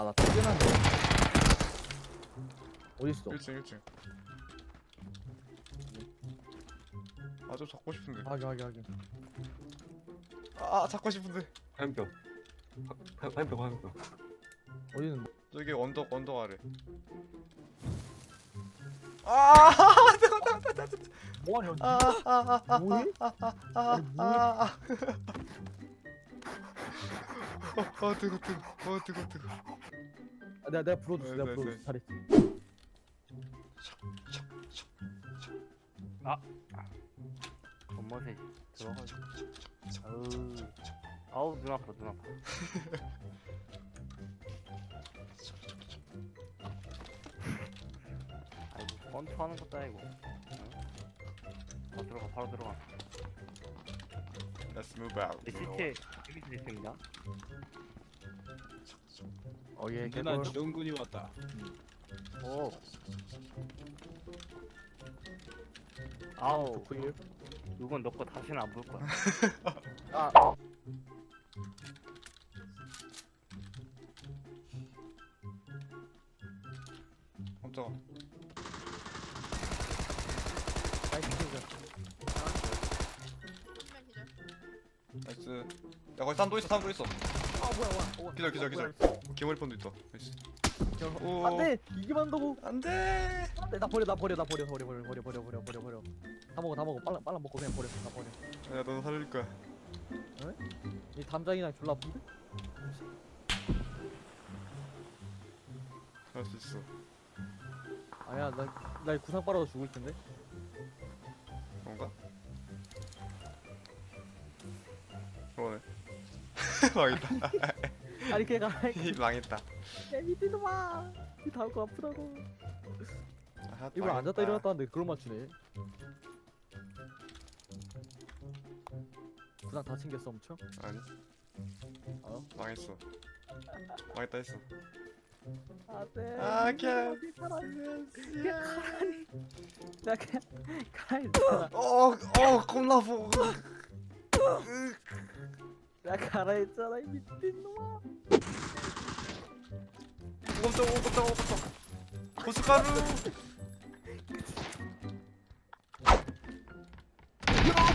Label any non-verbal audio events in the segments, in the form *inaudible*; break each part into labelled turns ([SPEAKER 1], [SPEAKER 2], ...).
[SPEAKER 1] 아나 퇴근한데 어딨어
[SPEAKER 2] 1층 1층 아좀 잡고 싶은데
[SPEAKER 1] 하기 하기 하기
[SPEAKER 2] 아 잡고 싶은데
[SPEAKER 3] 화염병. 화- 화염병 화염병.
[SPEAKER 1] 어디는
[SPEAKER 2] 저기 언덕 언덕 아래 아 뜨거 뜨거 뜨거 뜨거
[SPEAKER 1] 뭐하냐
[SPEAKER 2] 아아아아아아아
[SPEAKER 1] 뭐해? 아니, 뭐해?
[SPEAKER 2] 어 뜨거 뜨거 어 뜨거 뜨거
[SPEAKER 1] 아, 내가 내가 불러줬어. 내가
[SPEAKER 2] 네, 네,
[SPEAKER 1] 불러줬어.
[SPEAKER 2] 네.
[SPEAKER 1] 잘했어
[SPEAKER 4] 겉멋에 들어가지고. 아우 아우 눈 아파 눈 아파. *laughs* 아이고 권투하는 것도 아니고. 응? 어 들어가 바로 들어가.
[SPEAKER 2] Let's move out.
[SPEAKER 4] 내 시체 여기 시스템이냐?
[SPEAKER 1] 어예
[SPEAKER 5] 든든한 지원군이 왔다.
[SPEAKER 4] 오. 아우.
[SPEAKER 1] 좋고요.
[SPEAKER 4] 이건 너거 다시는 안 볼 거야. *laughs*
[SPEAKER 1] 아.
[SPEAKER 2] 깜짝아.
[SPEAKER 1] 아이 진짜
[SPEAKER 2] 나이스. 야 거기 사람 또 있어 사람 또 있어.
[SPEAKER 1] 아 뭐야 뭐야 어,
[SPEAKER 2] 기절 기절 기절.
[SPEAKER 1] 뭐야,
[SPEAKER 2] 개머리폰도 있다. 나이스.
[SPEAKER 1] 이거.
[SPEAKER 2] 오.
[SPEAKER 1] 안돼! 이게 만다고
[SPEAKER 2] 안돼!
[SPEAKER 1] 안돼 나 버려 나 버려 나 버려 버려 버려 버려 버려 버려 버려 버려. 다 먹어 다 먹어. 빨라 빨라 먹고 그냥 버려 다 버려.
[SPEAKER 2] 야너 살릴 거야.
[SPEAKER 1] 이 담장이랑 졸라 아픈데?
[SPEAKER 2] 할 수 있어.
[SPEAKER 1] 아니야 나나 구상 빨아도 죽을 텐데.
[SPEAKER 2] 그런가? 그러네 *laughs* 망했다 *laughs*
[SPEAKER 1] 아니 걔가 *laughs*
[SPEAKER 2] 망했다
[SPEAKER 1] 야 밑에 놈아 이 다음 거 아프다고
[SPEAKER 2] 아하,
[SPEAKER 1] 이걸 앉았다. 일어났다 하는데 그걸 맞추네 구상 다 챙겼어 엄청?
[SPEAKER 2] 아니
[SPEAKER 1] 어?
[SPEAKER 2] 망했어 망했다 했어
[SPEAKER 1] 안돼
[SPEAKER 2] 아, 걔.
[SPEAKER 1] 나 그냥 가만히 있잖아
[SPEAKER 2] 어, 어, 겁나 보.
[SPEAKER 1] 나 가라 했잖아 이 미친 놈아
[SPEAKER 2] 무겁다, 무겁다, 무겁다. 고춧가루.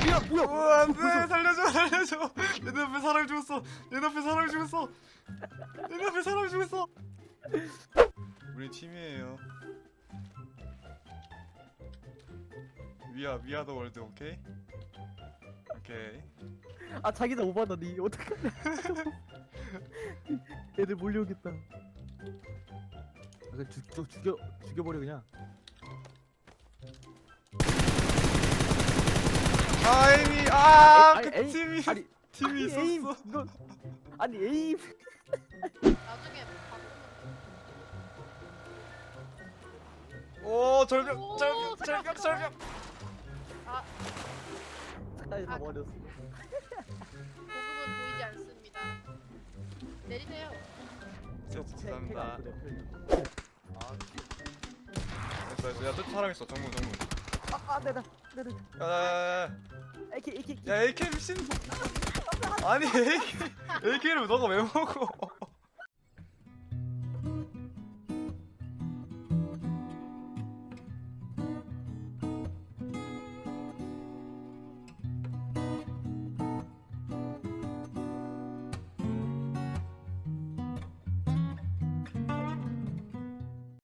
[SPEAKER 1] 야 뭐야
[SPEAKER 2] 우와, 안 돼, 살려줘, 살려줘. 내 눈앞에 사람 죽었어. 내 눈앞에 사람 죽었어. 내 눈앞에 사람 죽었어. 우리 팀이에요. 위아, 위아 더 월드, 오케이? 오케이.
[SPEAKER 1] 아 자기다 오바다 니. 어떡하냐. *laughs* 애들 몰려오겠다. 아, 그냥 죽, 죽, 죽여 죽여버려 그냥.
[SPEAKER 2] 아, 에이미, 아,
[SPEAKER 1] 아니,
[SPEAKER 2] 그
[SPEAKER 1] 에이,
[SPEAKER 2] 팀이,
[SPEAKER 1] 아니
[SPEAKER 2] 팀이
[SPEAKER 1] 아니, 에임.
[SPEAKER 2] 있었어.
[SPEAKER 1] 이거 아니 에임.
[SPEAKER 6] 나중에
[SPEAKER 2] 오, 절벽,
[SPEAKER 6] 오,
[SPEAKER 2] 절벽, 절벽, 절벽.
[SPEAKER 1] 차 라리 다
[SPEAKER 6] 아.
[SPEAKER 1] 버렸어
[SPEAKER 6] 보급은 보이지 않습니다. 내리세요.
[SPEAKER 2] 죄송합니다. 됐어, 됐어. 야, 또 사람 있어. 정문, 정문.
[SPEAKER 1] 아 네네 네네
[SPEAKER 2] 야, 야, 야, 야.
[SPEAKER 1] AK AK
[SPEAKER 2] 야 AK *laughs* 미친 아니 AK AK를 너가 왜 먹어